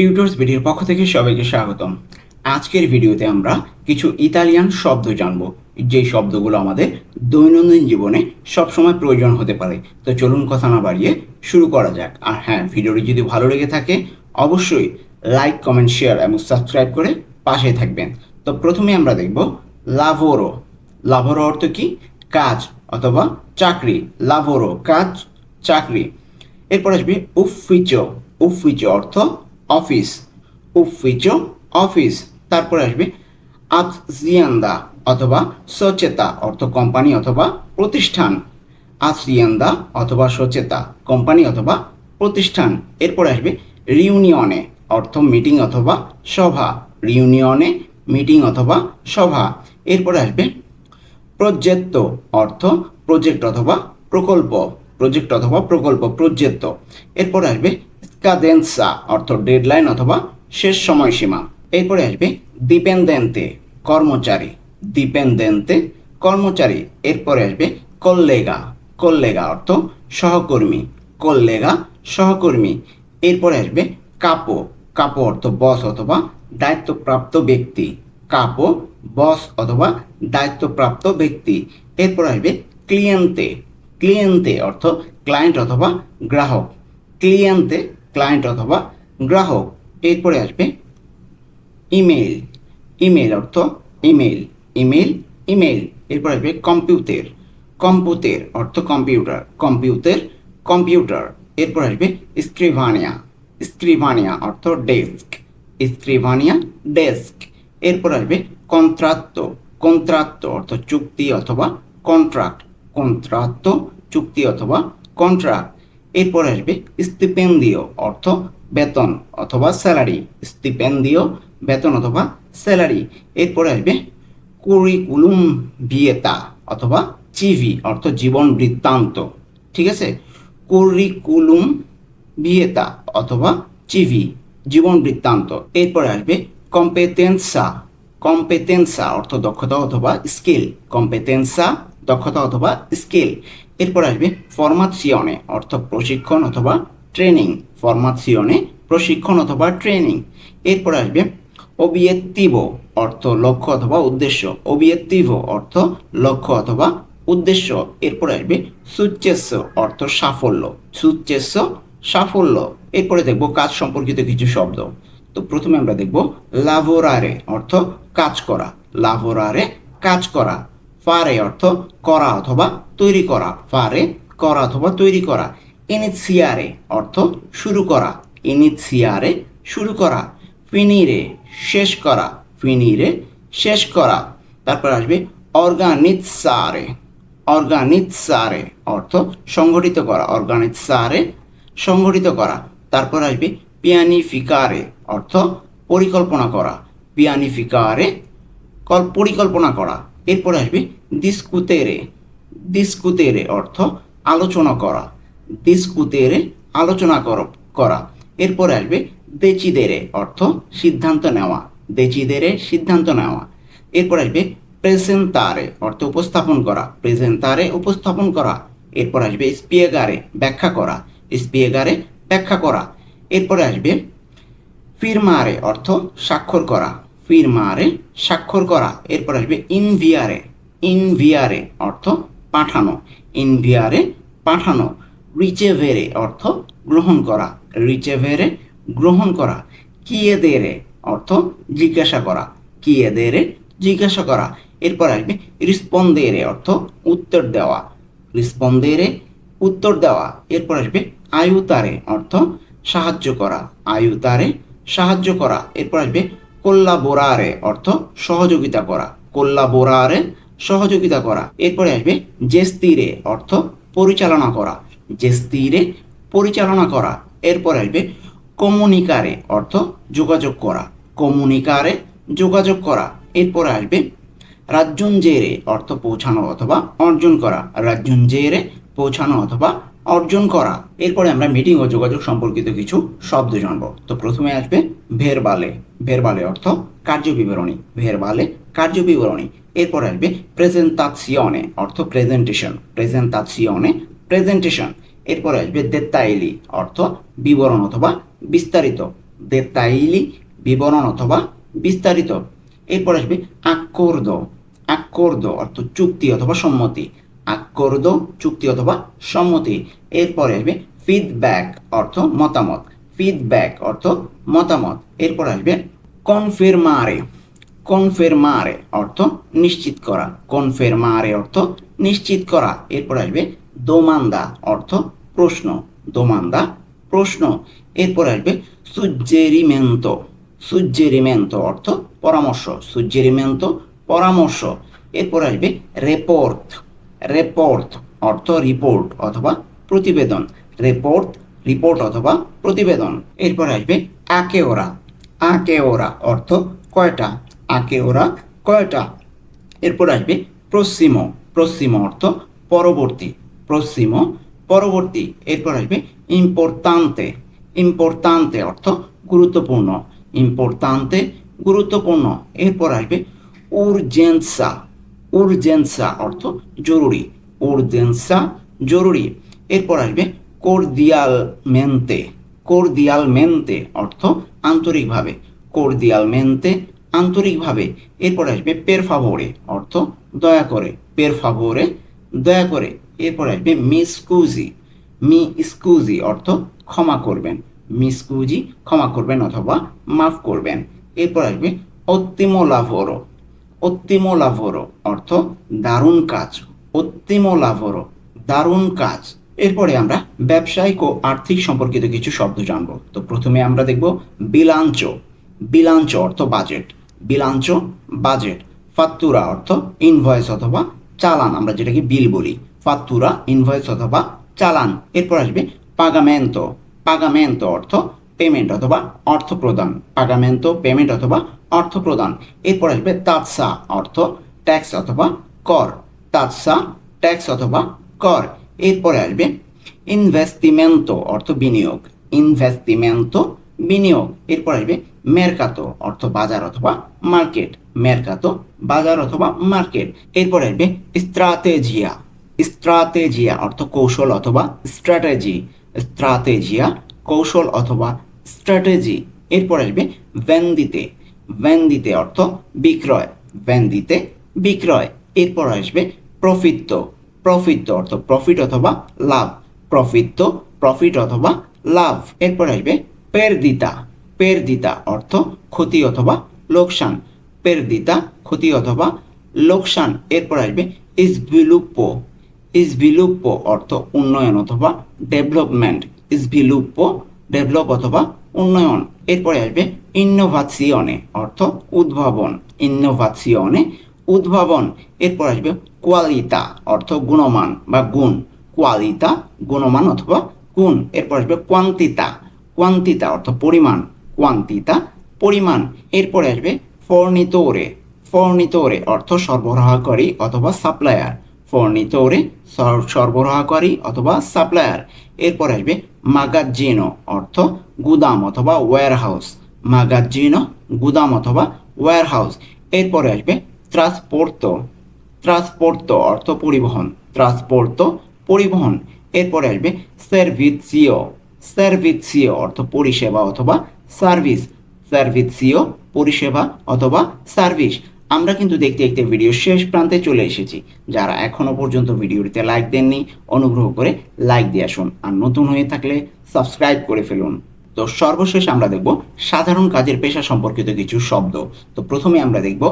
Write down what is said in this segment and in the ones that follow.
Tutors ভিডিওর পক্ষ থেকে সবাইকে স্বাগতম। আজকের ভিডিওতে আমরা কিছু ইতালিয়ান শব্দ জানব। যে শব্দগুলো আমাদের দৈনন্দিন জীবনে সবসময় প্রয়োজন হতে পারে। তো চলুন কথা না বাড়িয়ে শুরু করা যাক। আর হ্যাঁ ভিডিওটি যদি ভালো লেগে থাকে, অবশ্যই লাইক, কমেন্ট, শেয়ার এবং সাবস্ক্রাইব করে পাশে থাকবেন। তো প্রথমে আমরা দেখব লাভোরো। লাভোরো অর্থ কি? কাজ অথবা চাকরি। লাভোরো, কাজ, চাকরি। এরপর আসবে উফিচো উফিচো অর্থ অফিস। উফিচো অফিস। তারপরে আসবে আজিয়ান্দা অথবা সচেতা অর্থ কোম্পানি অথবা প্রতিষ্ঠান। আজিয়ান্দা অথবা সচেতা কোম্পানি অথবা প্রতিষ্ঠান। এরপরে আসবে রিউনিয়নে অর্থ মিটিং অথবা সভা। রিউনিয়নে মিটিং অথবা সভা। এরপরে আসবে প্রজেক্ট অর্থ প্রজেক্ট অথবা প্রকল্প। প্রজেক্ট অথবা প্রকল্প প্রজেক্ট। এরপরে আসবে স্কাদেন্সা অর্থ ডেডলাইন অথবা শেষ সময়সীমা। এরপরে আসবে ডিপেন্ডেন্তে কর্মচারী। ডিপেন্ডেন্তে কর্মচারী। এরপরে আসবে কল্লেগা কল্লেগা অর্থ সহকর্মী। কল্লেগা সহকর্মী। এরপরে আসবে কাপো কাপো অর্থ বস অথবা দায়িত্বপ্রাপ্ত ব্যক্তি। কাপো বস অথবা দায়িত্বপ্রাপ্ত ব্যক্তি। এরপর আসবে ক্লিয়েন্তে ক্লিয়েন্তে অর্থ ক্লায়েন্ট অথবা গ্রাহক। ক্লিয়েন্তে ক্লায়েন্ট অথবা গ্রাহক। এরপরে আসবে ইমেল ইমেল অর্থ ইমেল ইমেল ইমেল এরপর আসবে কম্পিউটার কম্পিউটার অর্থ কম্পিউটার কম্পিউটার কম্পিউটার এরপর আসবে স্ক্রিভানিয়া স্ক্রিভানিয়া অর্থ ডেস্ক স্ক্রিভানিয়া ডেস্ক এরপর আসবে কন্ত্রাত্ত কন্ত্রাত্ত অর্থ চুক্তি অথবা কন্ট্রাক্ট কন্ত্রাত্ত চুক্তি অথবা কন্ট্রাক্ট এরপর আসবে স্টিপেন্দিও অর্থ বেতন অথবা স্যালারি স্টিপেন্দিও বেতন অথবা স্যালারি এরপর আসবে কুরিকুলুম ভিয়েতা অথবা চিভি অর্থ জীবন বৃত্তান্ত। ঠিক আছে? কুরিকুলুম ভিয়েতা অথবা চিভি জীবন বৃত্তান্ত। এরপরে আসবে কম্পেটেন্সা কম্পেতেন্সা অর্থ দক্ষতা অথবা স্কিল কম্পেটেন্সা দক্ষতা অথবা স্কিল এরপর আসবে ফরমাসিয়নে অর্থ প্রশিক্ষণ অথবা ট্রেনিং ফরমাসিয়নে প্রশিক্ষণ অথবা ট্রেনিং এরপর আসবে অবিয়েত্তিভো অর্থ লক্ষ্য অথবা উদ্দেশ্য। অবিয়েত্তিভো অর্থ লক্ষ্য অথবা উদ্দেশ্য। এরপর আসবে সুচেস্য অর্থ সাফল্য। সুচেস্য সাফল্য। এরপরে দেখব কাজ সম্পর্কিত কিছু শব্দ। তো প্রথমে আমরা দেখব লাভোরারে, অর্থ কাজ করা। লাভোরারে কাজ করা। ফারে অর্থ করা অথবা তৈরি করা। ফারে করা অথবা তৈরি করা। ইনিসিয়ারে অর্থ শুরু করা। ইনিসিয়ারে শুরু করা। ফিনিরে শেষ করা। ফিনিরে শেষ করা। তারপর আসবে অর্গানিৎসারে। অর্গানিৎসারে অর্থ সংগঠিত করা। অর্গানিৎসারে সংগঠিত করা। তারপর আসবে পিয়ানিফিকারে অর্থ পরিকল্পনা করা। পিয়ানিফিকারে কল, পরিকল্পনা করা। এরপর আসবে দিস্কুতেরে দিস্কুতেরে অর্থ আলোচনা করা। দিস্কুতেরে আলোচনা কর- এরপরে আসবে দেচিদেরে অর্থ সিদ্ধান্ত নেওয়া। দেচিদেরে সিদ্ধান্ত নেওয়া। এরপর আসবে প্রেজেন্তারে অর্থ উপস্থাপন করা। প্রেজেন্তারে উপস্থাপন করা। এরপর আসবে স্পিয়েগারে ব্যাখ্যা করা। স্পিয়েগারে ব্যাখ্যা করা। এরপরে আসবে ফিরমারে অর্থ স্বাক্ষর করা। ফিরমারে স্বাক্ষর করা। এরপর আসবে ইনভিয়ারে। ইনভিয়ারে অর্থ পাঠানো। ইনভিয়ারে পাঠানো। রিচেভেরে অর্থ গ্রহণ করা। রিচেভেরে গ্রহণ করা। কিয়েদেরে অর্থ জিজ্ঞাসা করা। কিয়েদেরে জিজ্ঞাসা করা। এরপর আসবে রিস্পন্দেরে অর্থ উত্তর দেওয়া। রিস্পন্দেরে উত্তর দেওয়া। এরপর আসবে আয়ুতারে অর্থ সাহায্য করা। আয়ুতারে সাহায্য করা। এরপর আসবে কোল্লাবোরারে, অর্থ সহযোগিতা করা। কোল্লাবোরারে সহযোগিতা করা। এরপরে আসবে জেস্তিরে, অর্থ পরিচালনা করা। জেস্তিরে পরিচালনা করা। এরপরে আসবে কমুনিকারে, অর্থ যোগাযোগ করা। কমুনিকারে যোগাযোগ করা। এরপরে আসবে রাজ্যুঞ্জেরে, অর্থ পৌঁছানো অথবা অর্জন করা। রাজ্যুঞ্জেরে পৌঁছানো অথবা অর্জন করা। এরপরে আমরা মিটিং ও যোগাযোগ সম্পর্কিত কিছু শব্দ জানব। তো প্রথমে আসবে ভেরবালে ভেরবালে অর্থ কার্য বিবরণী ভেরবালে কার্য বিবরণী এরপর আসবে প্রেজেন্তাসিয়নে অর্থ প্রেজেন্টেশন প্রেজেন্তাসিয়নে প্রেজেন্টেশন এরপর আসবে দেত্তাইলি অর্থ বিবরণ অথবা বিস্তারিত। দেতাইলি বিবরণ অথবা বিস্তারিত। এরপর আসবে আক্কর্দ আক্কর্দ অর্থ চুক্তি অথবা সম্মতি। আক্কর্দ চুক্তি অথবা সম্মতি। এরপরে আসবে ফিডব্যাক অর্থ মতামত। ফিডব্যাক অর্থ মতামত। এরপর আসবে কনফিরমারে কনফিরমারে অর্থ নিশ্চিত করা। কনফিরমারে অর্থ নিশ্চিত করা। এরপর আসবে দোমান্দা অর্থ প্রশ্ন। দোমান্দা প্রশ্ন। এরপর আসবে সুজ্জেরিমেন্ট সুজ্জেরিমেন্ট অর্থ পরামর্শ। সুজ্জেরিমেন্ট পরামর্শ। এরপর আসবে রেপোর্ট রেপোর্ট অর্থ রিপোর্ট অথবা প্রতিবেদন। রেপোর্ট রিপোর্ট অথবা প্রতিবেদন। এরপর আসবে আকে ওরা আকে ওরা অর্থ কয়টা? আকে ওরা কয়টা? এরপর আসবে প্রসিমো। প্রসিমো অর্থ পরবর্তী। প্রসিমো পরবর্তী। এরপর আসবে ইম্পোর্টান্তে ইম্পোর্টান্তে অর্থ গুরুত্বপূর্ণ। ইম্পোর্টান্তে গুরুত্বপূর্ণ। এরপর আসবে উরজেন্সা উরজেন্সা অর্থ জরুরি উরজেন্সা জরুরি। এরপর আসবে কোর্দিয়ালমেন্তে কোর্দিয়ালমেন্তে অর্থ আন্তরিকভাবে কোর্দিয়ালমেন্তে আন্তরিকভাবে। এরপর আসবে পের ফাভোরে অর্থ দয়া করে পের ফাভোরে দয়া করে। এরপর আসবে মিসকুজি মি স্কুজি অর্থ ক্ষমা করবেন মিসকুজি ক্ষমা করবেন অথবা মাফ করবেন। এরপর আসবে অত্তিমো লাভরো অত্তিমো লাভরো অর্থ দারুণ কাজ, অত্তিমো লাভরো, দারুণ কাজ। এরপরে আমরা ব্যবসায়িক ও আর্থিক সম্পর্কিত কিছু শব্দ জানব। তো প্রথমে আমরা দেখব বিলাঞ্চ। বিলাঞ্চ অর্থ বাজেট। বিলাঞ্চ বাজেট। ফাত্তুরা অর্থ ইনভয়েস অথবা চালান। আমরা যেটাকে বিল বলি। ফাত্তুরা ইনভয়েস অথবা চালান। এরপর আসবে পাগামেন্ট পাগামেন্ট অর্থ পেমেন্ট অথবা অর্থ প্রদান পাগামেন্ট পেমেন্ট অথবা অর্থ প্রদান। এরপর আসবে তাৎসা, অর্থ ট্যাক্স অথবা কর। তাৎসা ট্যাক্স অথবা কর। এরপরে আসবে ইনভেস্টিমেন্টো অর্থ বিনিয়োগ। ইনভেস্টিমেন্টো বিনিয়োগ। এরপর আসবে মেরকাতো অর্থ বাজার অথবা মার্কেট মেরকাতো বাজার অথবা মার্কেট এরপর আসবে স্ট্রাটেজিয়া স্ট্রাটেজিয়া অর্থ কৌশল অথবা স্ট্র্যাটেজি স্ট্রাটেজিয়া কৌশল অথবা স্ট্র্যাটেজি এরপর আসবে ভেন্দিতে ভেন্দিতে অর্থ বিক্রয়। ভেন্দিতে বিক্রয়। এরপর আসবে প্রফিত্ত প্রফিত্ত অর্থ প্রফিট অথবা লাভ। প্রফিত্ত প্রফিট অথবা লাভ। এরপর আসবে পেরদিতা পেরদিতা অর্থ ক্ষতি অথবা লোকসান। পেরদিতা ক্ষতি অথবা লোকসান। এরপর আসবে ইসবিলুপ্প ইসবিলুপ্প অর্থ উন্নয়ন অথবা ডেভেলপমেন্ট ইসবিলুপ্প ডেভেলপ অথবা উন্নয়ন। এরপরে আসবে ইনোভাসিয়নে অর্থ উদ্ভাবন ইনোভাসিয়নে উদ্ভাবন। এরপর আসবে কোয়ালিতা, অর্থ গুণমান বা গুণ। কোয়ালিতা, গুণমান অথবা গুণ। এরপর আসবে কোয়ান্তিতা কোয়ান্তিতা অর্থ পরিমাণ, কোয়ান্তিতা পরিমাণ। এরপরে আসবে ফর্নিতোরে ফর্নিতোরে অর্থ সরবরাহকারী অথবা সাপ্লায়ার। ফর্নিতোরে সরবরাহকারী অথবা সাপ্লায়ার। এরপর আসবে মাগাজিনো, অর্থ গুদাম অথবা ওয়্যার হাউস মাগাজিনো গুদাম অথবা ওয়্যার হাউস এরপরে আসবে ট্রান্সপোর্তো ট্রান্সপোর্তো অর্থ পরিবহন ট্রান্সপোর্তো পরিবহন, এরপরে আসবে সার্ভিসিও সার্ভিসিও অর্থ পরিষেবা অথবা সার্ভিস সার্ভিসিও পরিষেবা অথবা সার্ভিস আমরা কিন্তু দেখতে দেখতে ভিডিও শেষ প্রান্তে চলে এসেছি। যারা এখনও পর্যন্ত ভিডিওটিতে লাইক দেননি, অনুগ্রহ করে লাইক দিয়ে আসুন। আর নতুন হয়ে থাকলে সাবস্ক্রাইব করে ফেলুন। তো সর্বশেষ আমরা দেখব সাধারণ কাজের পেশা সম্পর্কিত কিছু শব্দ। তো প্রথমে আমরা দেখব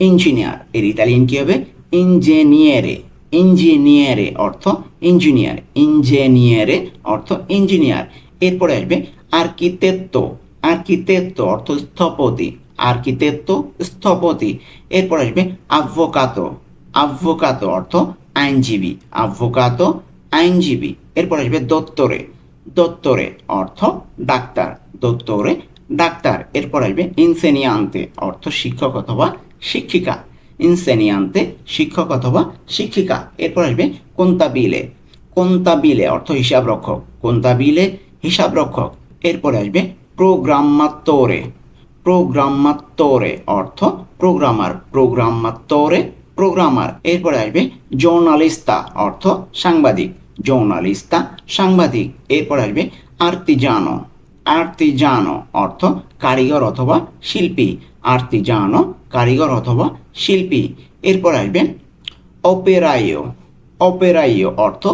ইঞ্জিনিয়ার এর ইতালিয়ান কী হবে? ইঞ্জিনিয়ারে ইঞ্জিনিয়ারে অর্থ ইঞ্জিনিয়ার ইঞ্জিনিয়ারে অর্থ ইঞ্জিনিয়ার এরপরে আসবে আর্কিতেত্তো আর্কিতেত্তো অর্থ স্থপতি আর্কিতেত্তো স্থপতি। এরপর আসবে আভ্যোকাতো আভ্যোকাতো অর্থ আইনজীবী আভ্যোকাতো আইনজীবী। এরপর আসবে দত্তরে দত্তরে অর্থ ডাক্তার। দত্তরে ডাক্তার, এরপর আসবে ইনসেনিয়ান্তে অর্থ শিক্ষক অথবা শিক্ষিকা। ইনসেনিয়ান্তে শিক্ষক অথবা শিক্ষিকা, এরপর আসবে কোন্তাবিলে। কোন্তাবিলে অর্থ হিসাব রক্ষক কোন্তাবিলে হিসাব রক্ষক এরপরে আসবে প্রোগ্রামাত্তরে প্রোগ্রামাত্তরে অর্থ প্রোগ্রামার। প্রোগ্রামাত্তরে প্রোগ্রামার, এরপরে আসবে জর্নালিস্তা অর্থ সাংবাদিক। জর্নালিস্তা সাংবাদিক, এরপর আসবে আর্তিজানো আর্তিজানো অর্থ কারিগর অথবা শিল্পী। আর্তিজানো কারিগর অথবা শিল্পী। এরপর আসবেন অপেরাইও অপেরাইও অর্থ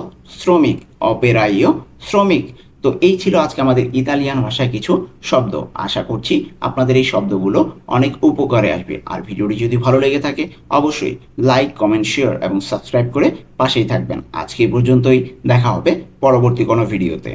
শ্রমিক। অপেরাইও শ্রমিক। তো এই ছিল আজকে আমাদের ইতালিয়ান ভাষায় কিছু শব্দ। আশা করছি আপনাদের এই শব্দগুলো অনেক উপকারে আসবে। আর ভিডিওটি যদি ভালো লেগে থাকে অবশ্যই লাইক কমেন্ট শেয়ার এবং সাবস্ক্রাইব করে পাশেই থাকবেন। আজকে এই পর্যন্তই দেখা হবে পরবর্তী কোনো ভিডিওতে।